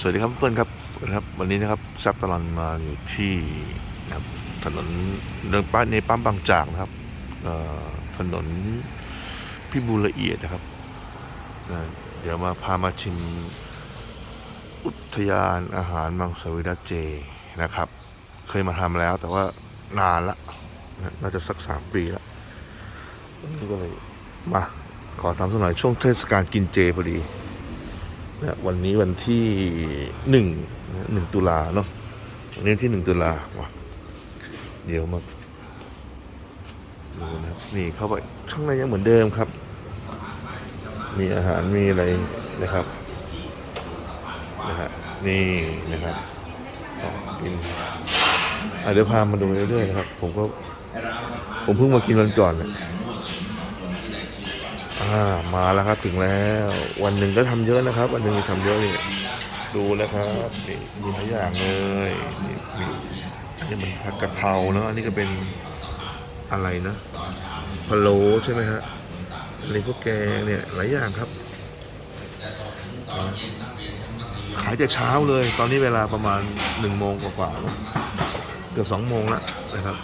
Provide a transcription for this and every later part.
สวัสดีครับเพื่อนครับนะครับ วันนี้นะครับซับตลอนมาอยู่ที่นะครับถนนเดินป้าในปั๊มบางจากนะครับถนนพิบูลละเอียดนะครับนะเดี๋ยวมาพามาชิมอุทยานอาหารมังสวิรัตเจนะครับ เคยมาทำแล้วแต่ว่านานละนะน่าจะสักสามปีละนี่ก็เลยมาขอทำสักหน่อยช่วงเทศกาลกินเจพอดี นะวันนี้วันที่หนึ่งหนึ่งตุลาเนาะวันนี้ที่หนึ่งตุลาว่ะเดี๋ยวมาดูนะนี่เข้าไปข้างในยังเหมือนเดิมครับ มีอาหารมีอะไรนะครับนะฮะนี่นะครับกินเดี๋ยวพามาดูเรื่อยๆนะครับ ผมก็ผมเพิ่งมากินวันก่อนเนี่ย อ่ามาแล้วครับถึงแล้ว วันหนึ่งก็ทำเยอะนะครับ วันหนึ่งทำเยอะนี่ดูนะครับนี่มีหลายอย่างเลยนี่มีอันนี้มันผัดกะเพราเนาะอันนี้ก็เป็นอะไรนะพะโล้ใช่ไหมฮะอันนี้พวกแกงเนี่ยหลายอย่างครับ ขายแต่เช้าเลย ตอนนี้เวลาประมาณหนึ่งโมงกว่าๆแล้วเกือบสองโมงแล้วนะครับ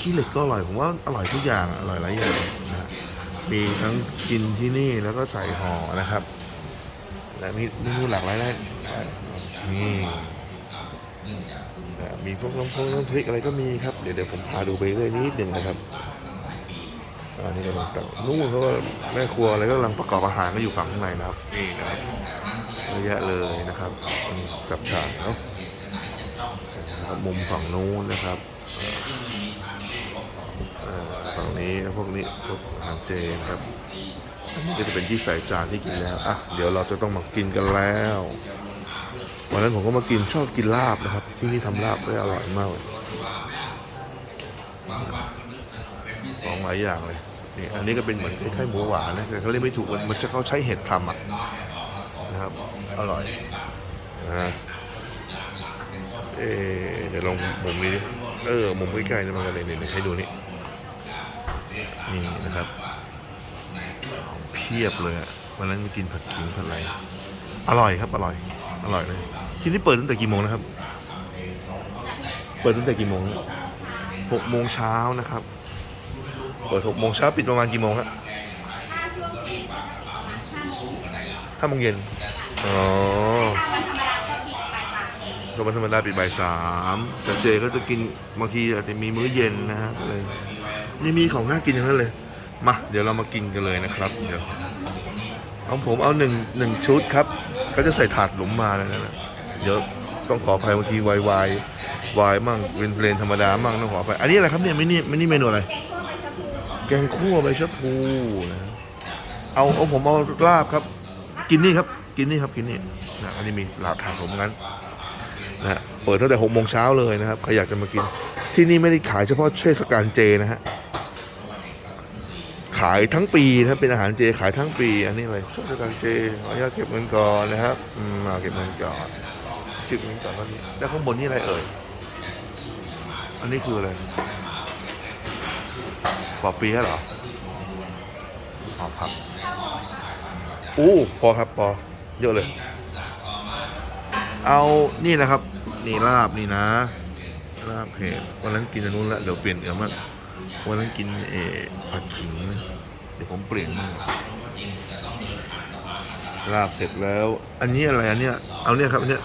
ขี้เหล็กก็อร่อยผมว่าอร่อยทุกอย่างอร่อยหลายอย่างนะฮะ มีทั้งกินที่นี่แล้วก็ใส่ห่อนะครับ และมีเมนูหลากหลายได้นี่มีพวกน้ำพงน้ำพริกอะไรก็มีครับ เดี๋ยวเดี๋ยวผมพาดูไปเรื่อยนิดหนึ่งนะครับอันนี้กำลังตักนู่นเขาก็แม่ครัวอะไรก็กำลังประกอบอาหารก็อยู่ฝั่งข้างในนะครับนี่นะครับเยอะแยะเลยนะครับกับฉากเนาะครับมุมฝั่งนู้นนะครับ นี้พวกนี้พวกอาหารเจนะครับนนี้ก็จะเป็นที่ใส่จานที่กินแล้วอะเดี๋ยวเราจะต้องมากินกันแล้ววันนั้นผมก็มากินชอบกินลาบนะครับ ที่นี่ทำลาบได้อร่อยมากเลยของหลายอย่างเลยนี่อันนี้ก็เป็นเหมือนคล้ายๆหมูหวานนะแต่เขาเรียกไม่ถูกมันจะเขาใช้เห็ดทำอะนะครับ อร่อยนะเอเดี๋ยวลองมุมนี้ดิเออมุมใกล้ๆนี่มันก็เลยนี่ให้ดูนี่ นี่นะครับ เพียบเลยอะวันนั้นกินผัดขิงผัดอะไรอร่อยครับ อร่อย อร่อยเลยที่นี่เปิดตั้งแต่กี่โมงนะครับ เปิดตั้งแต่กี่โมงหกโมงเช้านะครับ เปิดหกโมงเช้าปิดประมาณกี่โมงครับห้าโมงเย็น อ๋อถ้าวันธรรมดาก็ปิดบ่ายสามก็วันธรรมดาปิดบ่ายสามแต่เจก็จะกินบางทีอาจจะมีมื้อเย็นนะฮะก็เลย นี่มีของน่ากินอย่างนั้นเลย มา เดี๋ยวเรามากินกันเลยนะครับ เดี๋ยวเอาผมเอาหนึ่งหนึ่งชุดครับก็จะใส่ถาดหลุมมาเลยนะเดี๋ยวต้องขออภัยบางทีวายวายวายมั่งเป็นเพลนธรรมดามั่งต้องขออภัยอันนี้อะไรครับเนี่ยไม่นี่ไม่นี่เมนูอะไร แกงคั่วใบชะพูนะเอาเอาผมเอาลาบครับ กินนี่ครับ กินนี่ครับกินนี่นะอันนี้มีลาบถาดผมงั้นนะเปิดตั้งแต่หกโมงเช้าเลยนะครับใครอยากจะมากิน ที่นี่ไม่ได้ขายเฉพาะเทศกาลเจนะฮะายทั้งปีนะเป็นอาหารเจขายทั้งปี อันนี้อะไรเทศกาลเจขออนุญาตเก็บเงินก่อนนะครับอืมมาเก็บเงินก่อนเก็บเงินก่อนแล้วนี่แล้วข้างบนนี่อะไรเอ่ยอันนี้คืออะไรปอปีเหรออ๋อครับอู้พอครับพอเยอะเลย เอานี่นะครับ นี่ลาบนี่นะลาบเห็ดวันนั้นกินอันนู้นละเดี๋ยวเปลี่ยนเดี๋ยวมันวันนั้นกินเอ ผัดขิงเดี๋ยวผมเปลี่ยนมั่งลาบเสร็จแล้ว อันนี้อะไรอันเนี้ยเอาเนี่ยครับอันเนี้ย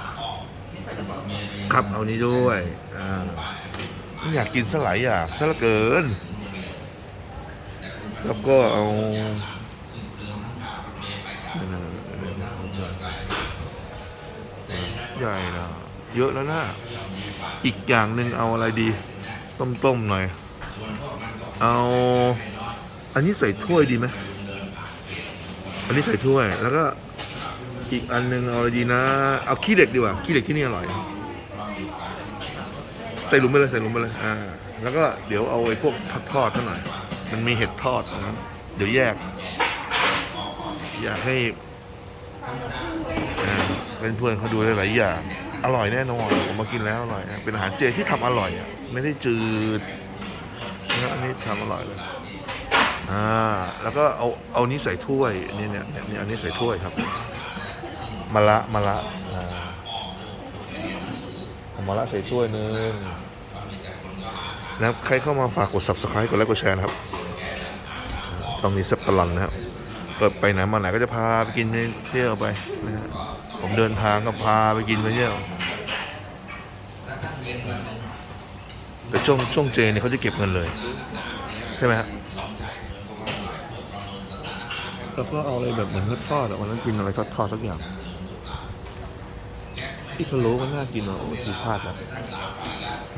ครับเอานี้ด้วยอ่าอยากกินสลายอย่างซะลือเกิน แล้วก็เอาใหญ่นะเยอะแล้วนะอีกอย่างหนึ่งเอาอะไรดี ต้มๆหน่อย เอา อันนี้ใส่ถ้วยดีไหมอันนี้ใส่ถ้วย แล้วก็อีกอันหนึ่งเอาอะไรดีนะ เอาขี้เหล็กดีกว่า ขี้เหล็กที่นี่อร่อย ใส่หลุมไปเลย ใส่หลุมไปเลย อ่า แล้วก็เดี๋ยวเอาไอ้พวกผัดทอดๆซะหน่อย มันมีเห็ดทอดนะเดี๋ยวแยก อยากให้เป็นเพื่อนเขาดูได้หลายอย่าง อร่อยแน่นอน ผมมากินแล้วอร่อย เป็นอาหารเจที่ทำอร่อยอะ ไม่ได้จืดนะอันนี้ทำอร่อยเลย อ่าแล้วก็เอาเอานี้ใส่ถ้วยนี่เนี่ยนี่อันนี้ใส่ถ้วยครับมะละมะละอ่าเอามาละใส่ถ้วยหนึงนะครับใครเข้ามาฝากกด subscribe กดไลค์กดแชร์นะครับช่องนี้แซ่บตลอดนะครับก็ไปไหนมาไหนก็จะพาไปกินไปเที่ยวไปนะฮะผมเดินทางก็พาไปกินไปเที่ยวแต่ช่วงช่วงเจเนี่ยเขาจะเก็บเงินเลย ใช่ไหมฮะ แล้วก็เอาอะไรแบบเหมือนทอดๆอะวันนั้นกินอะไรทอดๆสักอย่างที่พะโล้มันน่ากินอะโอ้ยพลาดแล้ว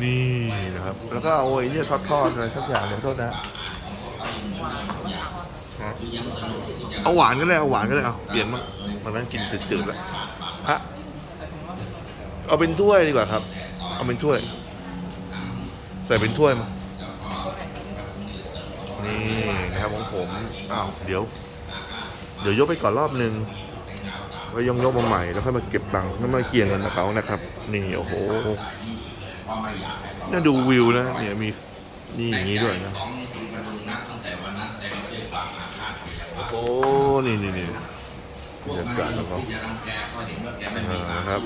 นี่นะครับ แล้วก็เอาไอ้เนี่ยทอดๆอดอะไรสักอย่างเนี่ยโทษนะเอาหวานก็ได้เอาหวานก็ได้เอาเปลี่ยนมางวันนั้นกินจืดๆแล้วฮะเอาเป็นถ้วยดีกว่าครับ เอาเป็นถ้วย ใส่เป็นถ้วยมานี่นะครับของผมอ้าวเดี๋ยว เดี๋ยวยกไปก่อนรอบนึงก็ยงยกมาใหม่แล้วค่อยมาเก็บตังค์แล้วมาเคลียร์เงินกับเขานะครับ นี่โอ้โหน่าดูวิวนะเนี่ยมีนี่อย่างนี้ด้วยนะโอ้โหนี่นี่นี่บรรยากาศของเขาอ่าครับ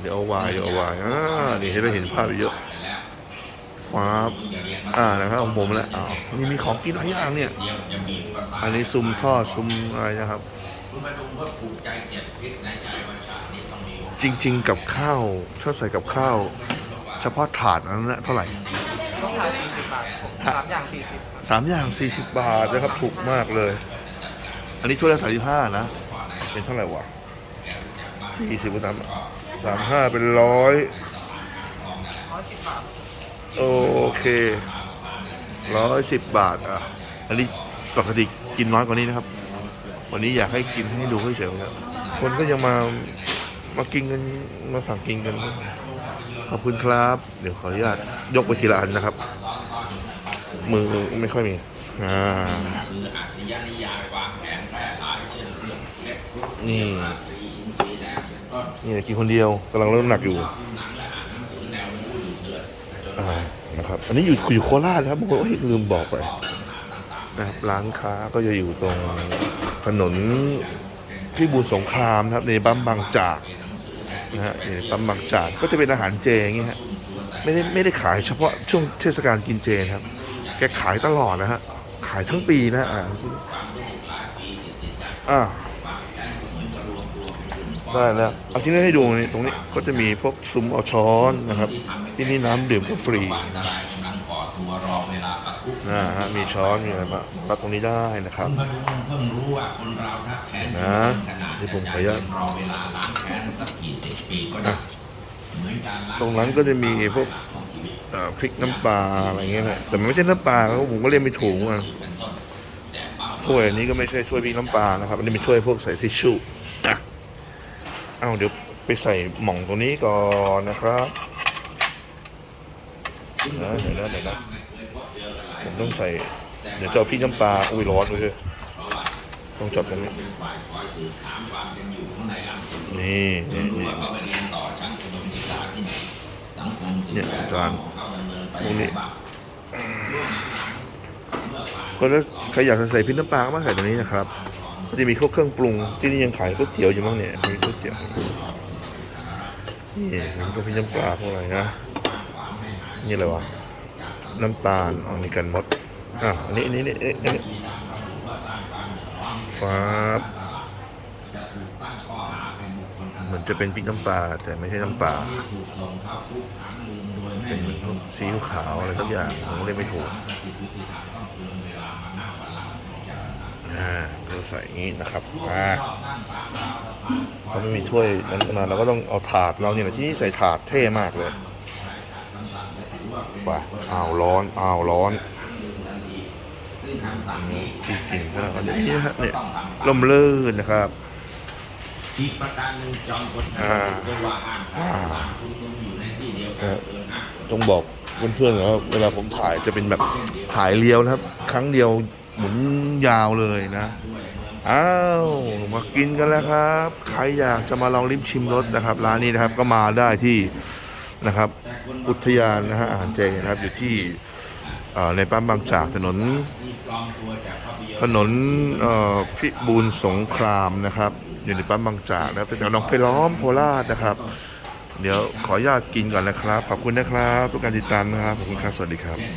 เดี๋ยวเอาวายเดี๋ยวเอาวายอ่านี่ให้ได้เห็นภาพเยอะ ฟ้าบอ่านะครับของผมแล้วอ้าวนี่มีของกินหลายอย่างเนี่ย อันนี้ซุ้มทอดซุ้มอะไรนะครับจริง ๆ กับข้าวถ้าใส่กับข้าว เฉพาะถาดนั้นนะเท่าไหร่สาทสามอย่างสี่สิบสามอย่างสี่สิบบาทนะครับถูกมากเลย อันนี้ถ้วยละสามสิบห้านะ เป็นเท่าไหร่วะสี่สิบสามสามห้าเป็นร้อยร้อยสิบบาท โอเคร้อยสิบบาทอะ อันนี้ปกติกินน้อยกว่านี้นะครับ วันนี้อยากให้กินให้ดูให้เฉยครับคนก็ยังมามากินกันมาสั่งกินกัน ขอบคุณครับ เดี๋ยวขออนุญาตยกไปทีละอันนะครับ มือไม่ค่อยมีอ่านี่นี่กินคนเดียวกำลังลดน้ำหนักอยู่ อ่านะครับ อันนี้อยู่อยู่โคราชนะครับบางคนเอ้ยลืมบอกไปนะครับร้านค้าก็จะอยู่ตรงถนนที่บูรสงครามนะครับ ในปั๊มบางจากนะฮะในปั๊มบางจากก็จะเป็นอาหารเจอย่างเงี้ยฮะไม่ได้ไม่ได้ขายเฉพาะช่วงเทศกาลกินเจนครับ แกขายตลอดนะฮะขายทั้งปีนะอ่าอ่า ได้แล้วเอาที่นี่ให้ดูนี่ตรงนี้ก็จะมีพวกซุ้มเอาช้อนนะครับ ที่นี่น้ำดื่มก็ฟรีนะฮะมีช้อนมีอะไรมารับตรงนี้ได้นะครับเพิ่งรู้ว่าคนเราถ้าแค้นนะนี่ผมขออนุญาตรอเวลาล้างแค้นสักกี่สิบปีก็ได้เหมือนการงตรงนั้นก็จะมีพวกพริกน้ำปลาอะไรเงี้ยนะแต่มันไม่ใช่น้ำปลาครับผมก็เรียกไม่ถูกอะถ้วยอันนี้ก็ไม่ใช่ถ้วยพริกน้ำปลานะครับอันนี้เป็นถ้วยพวกใส่ทิชชู่ เอาเดี๋ยวไปใส่หม่องตรงนี้ก่อนนะครับนะเดี๋ยวนะเดี๋ยวนะผมต้องใส่ เดี๋ยวจะเอาพริกน้ำปลาอุ้ยร้อนเลยต้องจับตรงนี้นี่นี่นี่เนี่ยอาจารย์ตรงนี้ก็ถ้าใครอยากใส่พริกน้ำปลาก็มาใส่ตรงนี้นะครับ ก็จะมีพวกเครื่องปรุง ที่นี่ยังขายก๋วยเตี๋ยวอยู่มั้งเนี่ยมีก๋วยเตี๋ยวนี่มีพวกพริกน้ำปลาพวกอะไรนะนี่อะไรวะน้ำตาลอ๋อนี่กันมดอะอันนี้อันนี้นี่เอ๊ะอันนี้ฟ้าบเหมือนจะเป็นพริกน้ำปลาแต่ไม่ใช่น้ำปลาเป็นพวกซีอิ๊วขาวอะไรสักอย่างผมเรียกไม่ถูกอ่าเรา ใส่อย่างนี้นะครับอ่าเขาไม่มีถ้วยนั้นมาเราก็ต้องเอาถาดเราเนี่ยที่นี่ใส่ถาดเท่มากเลยไปอ้าวร้อนอ้าวร้อนนี่ที่กินก็อันนี้ฮะเนี่ยลมลื่นนะครับที่ประการหนึ่งจอมพลอ่าด้วยว่าห้ามอ่าชุมนุมอยู่ในที่เดียวกันเกินห้าคนต้องบอกเพื่อนๆนะว่าเวลาผมถ่ายจะเป็นแบบถ่ายเรียวนะครับ ครั้งเดียว หมุนยาวเลยนะ อ้าวมากินกันแล้วครับ ใครอยากจะมาลองลิ้มชิมรสนะครับ ร้านนี้นะครับก็มาได้ที่นะครับ อุทยานนะฮะอาหารเจนะครับอยู่ที่เอ่อในปั๊มบางจากถนน ถนนพิบูลสงครามนะครับ อยู่ในปั๊มบางจากนะครับแถวหนองไผ่ล้อมโคราชนะครับ เดี๋ยวขออนุญาตกินก่อนนะครับ ขอบคุณนะครับทุกการติดตามนะครับขอบคุณครับสวัสดีครับ